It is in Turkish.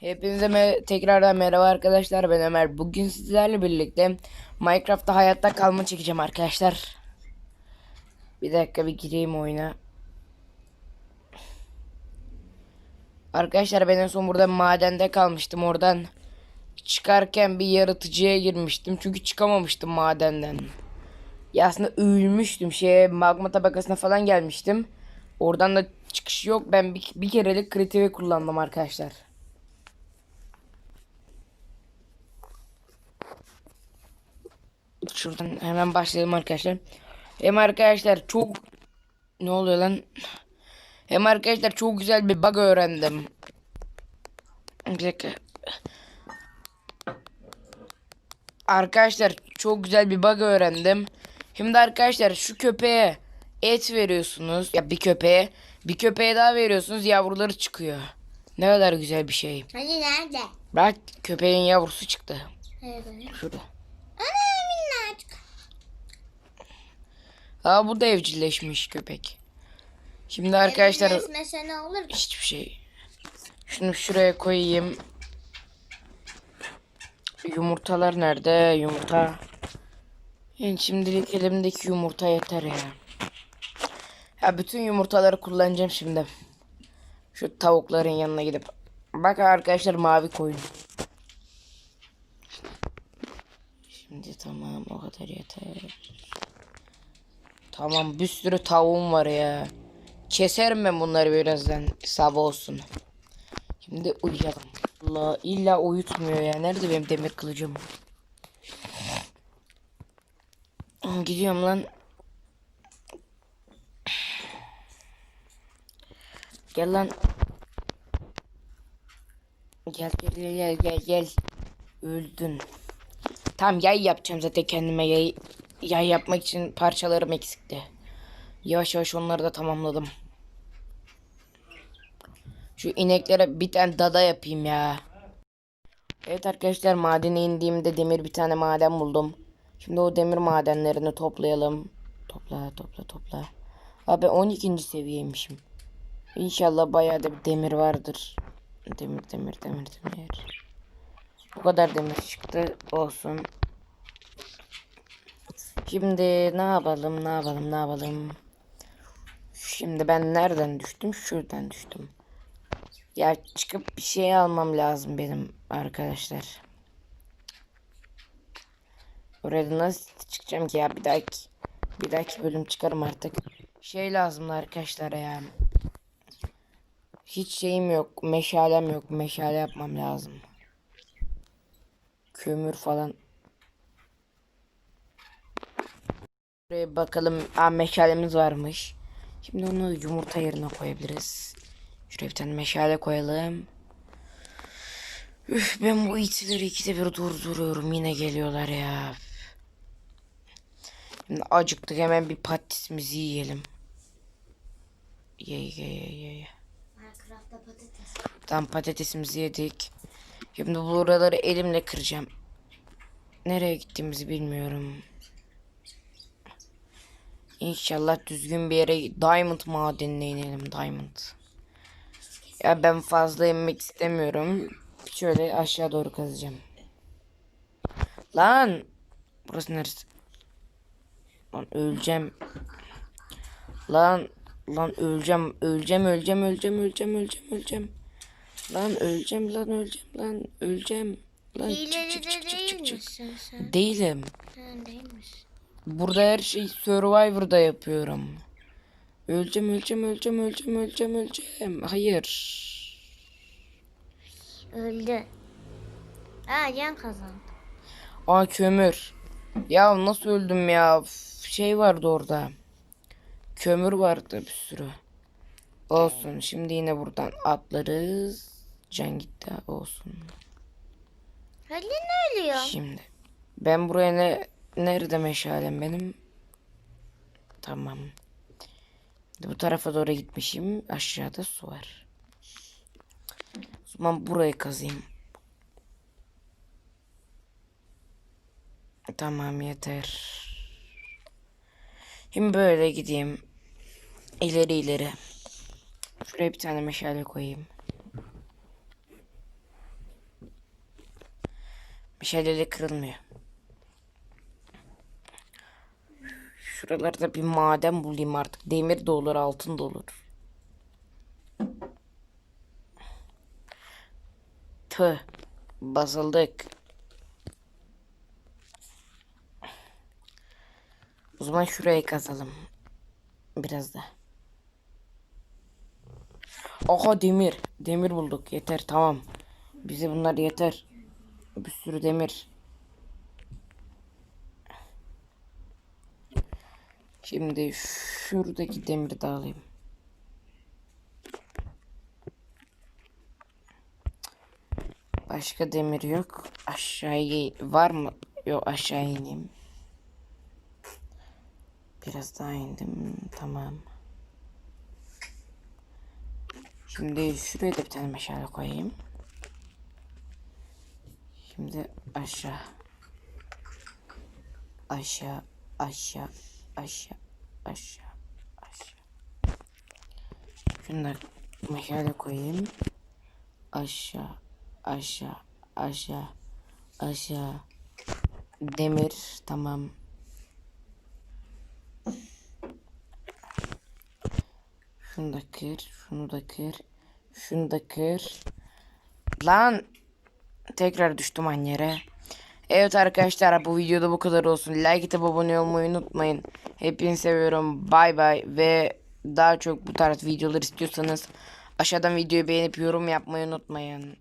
Hepinize me- tekrardan merhaba arkadaşlar ben Ömer. Bugün sizlerle birlikte Minecraft'ta hayatta kalma çekeceğim arkadaşlar. Bir dakika bir gireyim oyuna. Arkadaşlar ben en son burada madende kalmıştım. Oradan çıkarken bir yaratıcıya girmiştim. Çünkü çıkamamıştım madenden. Ya aslında ölmüştüm. Şeye magma tabakasına falan gelmiştim. Oradan da çıkış yok. Ben bir, bir kerelik kritiği kullandım arkadaşlar. Şuradan hemen başlayalım arkadaşlar. Hem arkadaşlar çok ne oluyor lan? Hem arkadaşlar çok güzel bir bug öğrendim. Bir dakika. Arkadaşlar çok güzel bir bug öğrendim. Şimdi arkadaşlar şu köpeğe et veriyorsunuz. Ya bir köpeğe. Bir köpeğe daha veriyorsunuz yavruları çıkıyor. Ne kadar güzel bir şey. Hani nerede? Bak köpeğin yavrusu çıktı. Nerede? Şurada. Aa bu da evcilleşmiş köpek. Şimdi arkadaşlar ne olur hiçbir şey. Şunu şuraya koyayım. Yumurtalar nerede? Yumurta. Yani şimdilik elimdeki yumurta yeter ya. Ya bütün yumurtaları kullanacağım şimdi. Şu tavukların yanına gidip. Bak arkadaşlar mavi koyun. Şimdi tamam o kadar yeter. Tamam bir sürü tavuğum var ya. Keserim ben bunları birazdan sabah olsun. Şimdi uyuyalım. Allah illa uyutmuyor ya. Nerede benim demir kılıcım? Gidiyorum lan. Gel lan. Gel gel gel gel. Öldün. Tamam yay yapacağım zaten kendime yay yay yapmak için parçalarım eksikti. Yavaş yavaş onları da tamamladım. Şu ineklere bir tane dada yapayım ya. Evet arkadaşlar madene indiğimde demir bir tane maden buldum. Şimdi o demir madenlerini toplayalım. Topla topla topla. Abi 12. seviyeymişim. İnşallah bayağı da bir demir vardır. Demir demir demir demir. Bu kadar demir çıktı. Olsun. Şimdi ne yapalım ne yapalım ne yapalım. Şimdi ben nereden düştüm? Şuradan düştüm. Ya çıkıp bir şey almam lazım benim arkadaşlar. Oraya nasıl çıkacağım ki ya bir dahaki bir dahaki bölüm çıkarım artık. Şey lazım arkadaşlar ya. Hiç şeyim yok. Meşalem yok. Meşale yapmam lazım. Kömür falan. Buraya bakalım. Aa, meşalemiz varmış. Şimdi onu yumurta yerine koyabiliriz. Şuraya bir tane meşale koyalım. Üf, ben bu itileri ikide bir durduruyorum. Yine geliyorlar ya. Şimdi acıktık hemen bir patatesimizi yiyelim. Ye ye ye ye. ye. Minecraft'ta patates. Tam patatesimizi yedik. Şimdi buraları elimle kıracağım. Nereye gittiğimizi bilmiyorum. İnşallah düzgün bir yere Diamond madenine inelim. Diamond. Ya ben fazla inmek istemiyorum. Şöyle aşağı doğru kazacağım. Lan. Burası neresi? Lan öleceğim. Lan. Lan öleceğim. Öleceğim öleceğim öleceğim öleceğim öleceğim öleceğim. Lan öleceğim lan öleceğim lan öleceğim. Lan çık çık çık çık değil çık misin? Değilim. Sen değilmiş. Burada her şey Survivor'da yapıyorum. Öleceğim, öleceğim, öleceğim, öleceğim, öleceğim, öleceğim. Hayır. Öldü. Aa can kazandı. Aa kömür. Ya nasıl öldüm ya? Şey vardı orada. Kömür vardı bir sürü. Olsun. Şimdi yine buradan atlarız. Can gitti. Olsun. Hadi ne ölüyor? Şimdi. Ben buraya ne... Nerede meşalem benim? Tamam. Bu tarafa doğru gitmişim. Aşağıda su var. O zaman burayı kazayım. Tamam yeter. Şimdi böyle gideyim. İleri ileri. Şuraya bir tane meşale koyayım. Şelale kırılmıyor. Şuralarda bir maden bulayım artık. Demir de olur, altın da olur. Tüh. Basıldık. O zaman şurayı kazalım. Biraz da. Aha demir. Demir bulduk. Yeter tamam. Bize bunlar yeter. Bir sürü demir. Şimdi şuradaki demiri de alayım. Başka demir yok. Aşağıya var mı? Yok aşağı ineyim. Biraz daha indim. Tamam. Şimdi şuraya da bir tane meşale koyayım. Şimdi aşağı. Aşağı, aşağı, aşağı, aşağı, aşağı. Şunları meşale koyayım. Aşağı, aşağı, aşağı, aşağı. Demir, tamam. Şunu da kır, şunu da kır, şunu da kır. Lan! Tekrar düştüm aynı yere. Evet arkadaşlar bu videoda bu kadar olsun. Like atıp abone olmayı unutmayın. Hepinizi seviyorum. Bay bay ve daha çok bu tarz videolar istiyorsanız aşağıdan videoyu beğenip yorum yapmayı unutmayın.